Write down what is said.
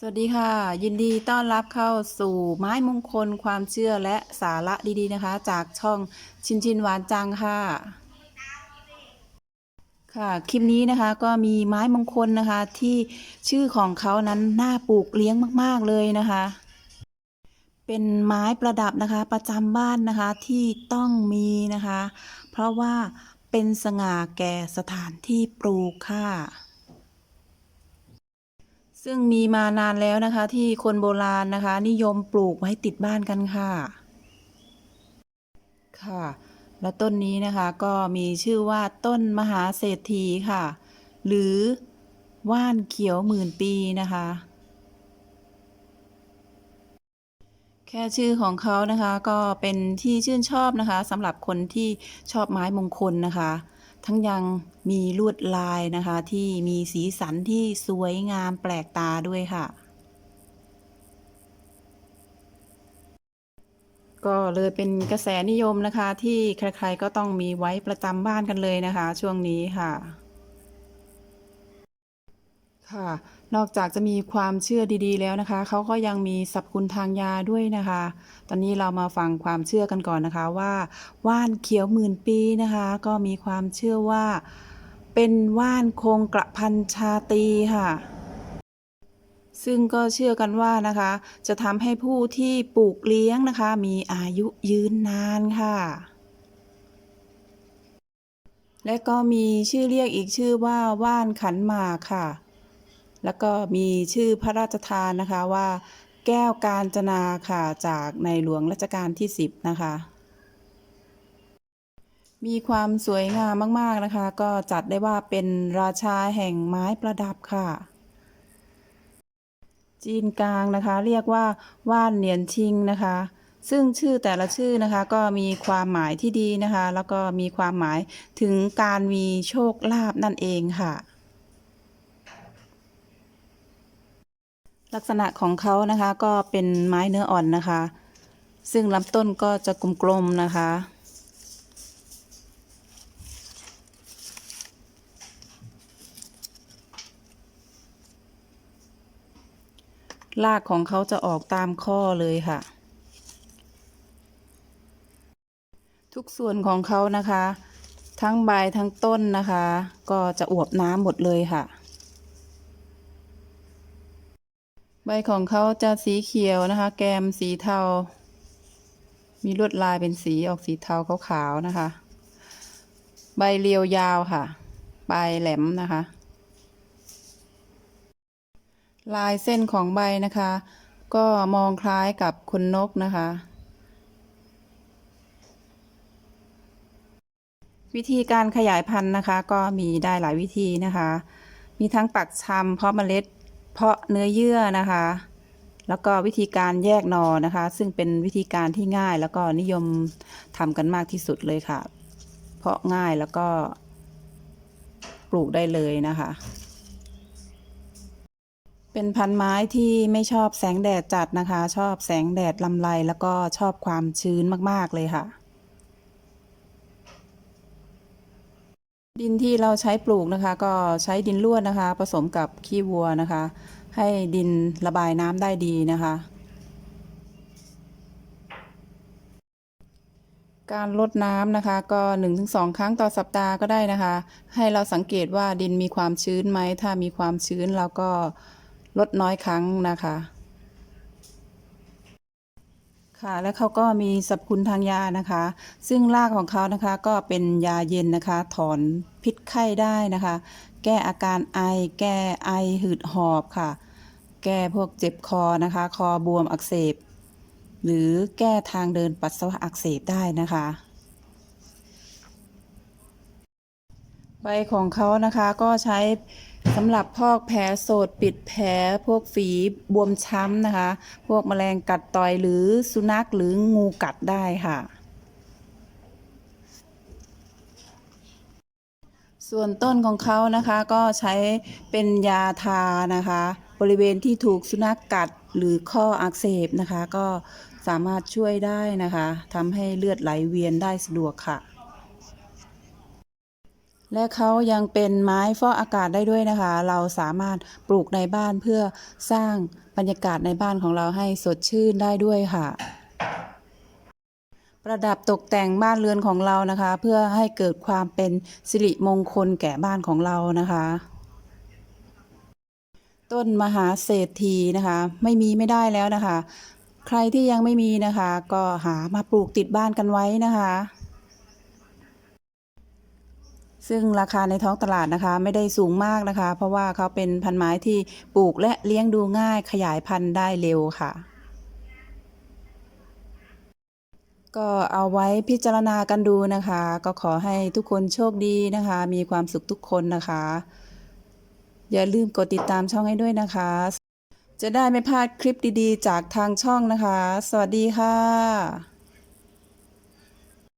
สวัสดีค่ะ ยินดีต้อนรับเข้าสู่ไม้มงคลความเชื่อและสาระดีๆนะคะ จากช่องชินชินหวานจังค่ะ ค่ะคลิปนี้นะคะก็มีไม้มงคลนะคะที่ชื่อของเขานั้นน่าปลูกเลี้ยงมากๆเลยนะคะ เป็นไม้ประดับนะคะประจำบ้านนะคะที่ต้องมีนะคะ เพราะว่าเป็นสง่าแก่สถานที่ปลูกค่ะ ซึ่งมีมานานแล้วนะคะ ที่คนโบราณนะคะ นิยมปลูกไว้ติดบ้านกันค่ะ ค่ะ และต้นนี้นะคะก็มีชื่อว่าต้นมหาเศรษฐีค่ะ หรือว่านเขียวหมื่นปีนะคะ แค่ชื่อของเขานะคะก็เป็นที่ชื่นชอบนะคะสำหรับคนที่ชอบไม้มงคลนะคะ ทั้งยังมีลวดลายนะคะ ที่มีสีสันที่สวยงามแปลกตาด้วยค่ะ ก็เลยเป็นกระแสนิยมนะคะ ที่ใครๆก็ต้องมีไว้ประจำบ้านกันเลยนะคะ ช่วงนี้ค่ะ ค่ะ นอกจากจะมีความเชื่อดีๆ แล้วนะคะ เขาก็ยังมีสรรพคุณทางยาด้วยนะคะ ตอนนี้เรามาฟังความเชื่อกันก่อนนะคะว่า ว่านเขียวหมื่นปีนะคะ ก็มีความเชื่อว่า เป็นว่านคงกระพันชาตีค่ะ ซึ่งก็เชื่อกันว่านะคะ จะทำให้ผู้ที่ปลูกเลี้ยงนะคะ มีอายุยืนนานค่ะและก็มีชื่อเรียกอีกชื่อว่าว่านขันหมากค่ะ แล้วก็มีชื่อพระราชทานนะคะว่า แก้วกาญจนาค่ะจากในหลวงรัชกาลที่ 10 นะคะ มีความสวยงามมาก ๆ นะคะ ก็จัดได้ว่าเป็นราชาแห่งไม้ประดับค่ะ จีนกลางนะคะ เรียกว่าว่านเหนียนชิงนะคะซึ่งชื่อแต่ละชื่อนะคะก็มีความหมายที่ดีนะคะ แล้วก็มีความหมายถึงการมีโชคลาภนั่นเองค่ะ ลักษณะของเขานะคะก็เป็นไม้เนื้ออ่อนนะคะ ซึ่งลำต้นก็จะกลมๆนะคะ รากของเขาจะออกตามข้อเลยค่ะ ทุกส่วนของเขานะคะ ทั้งใบทั้งต้นนะคะ ก็จะอวบน้ำหมดเลยค่ะ ใบของเขาจะสีเขียวนะคะ แกมสีเทา มีลวดลายเป็นสีออกสีเทาขาวๆนะคะ ใบเรียวยาวค่ะ ปลายแหลมนะคะ ลายเส้นของใบนะคะ ก็มองคล้ายกับขนนกนะคะ วิธีการขยายพันธุ์นะคะ ก็มีได้หลายวิธีนะคะ มีทั้งปักชำเพาะเมล็ด เพาะเนื้อเยื่อนะคะ แล้วก็วิธีการแยกนอนะคะ ซึ่งเป็นวิธีการที่ง่ายแล้วก็นิยมทำกันมากที่สุดเลยค่ะ เพาะง่ายแล้วก็ปลูกได้เลยนะคะ เป็นพันไม้ที่ไม่ชอบแสงแดดจัดนะคะ ชอบแสงแดดลำไรแล้วก็ชอบความชื้นมากๆเลยค่ะ ดินที่เราใช้ปลูกนะคะ ก็ใช้ดินร่วนนะคะ ผสมกับขี้วัวนะคะ ให้ดินระบายน้ำได้ดีนะคะ การลดน้ำนะคะ ก็ 1-2 ครั้งต่อสัปดาห์ก็ได้นะคะ ให้เราสังเกตว่าดินมีความชื้นไหมถ้ามีความชื้นเราก็ลดน้อยครั้งนะคะ ค่ะและเขาก็มีสรรพคุณทางยานะคะ ซึ่งรากของเขานะคะก็เป็นยาเย็นนะคะ ถอนพิษไข้ได้นะคะ แก้อาการไอ แก้ไอหืดหอบค่ะ แก้พวกเจ็บคอนะคะ คอบวมอักเสบ หรือแก้ทางเดินปัสสาวะอักเสบได้นะคะใบของเขานะคะก็ใช้ สำหรับพอกแผลโสดปิดแผลพวกฝีบวมช้ำนะคะ พวกแมลงกัดต่อยหรือสุนัขหรืองูกัดได้ค่ะ ส่วนต้นของเขานะคะก็ใช้เป็นยาทานะคะ บริเวณที่ถูกสุนัขกกัดหรือข้ออักเสบนะคะ ก็สามารถช่วยได้นะคะทำให้เลือดไหลเวียนได้สะดวกค่ะ และเขายังเป็นไม้ฟอกอากาศได้ด้วยนะคะ เราสามารถปลูกในบ้านเพื่อสร้างบรรยากาศในบ้านของเราให้สดชื่นได้ด้วยค่ะ ประดับตกแต่งบ้านเรือนของเรานะคะ เพื่อให้เกิดความเป็นสิริมงคลแก่บ้านของเรานะคะต้นมหาเศรษฐีนะคะ ไม่มีไม่ได้แล้วนะคะ ใครที่ยังไม่มีนะคะ ก็หามาปลูกติดบ้านกันไว้นะคะ ซึ่งราคาในท้องตลาดนะคะไม่ได้สูงมากนะคะ เพราะว่าเขาเป็นพันไม้ที่ปลูกและเลี้ยงดูง่ายขยายพันธุ์ได้เร็วค่ะ ก็เอาไว้พิจารณากันดูนะคะ ก็ขอให้ทุกคนโชคดีนะคะ มีความสุขทุกคนนะคะ อย่าลืมกดติดตามช่องให้ด้วยนะคะ จะได้ไม่พลาดคลิปดีๆ จากทางช่องนะคะ สวัสดีค่ะ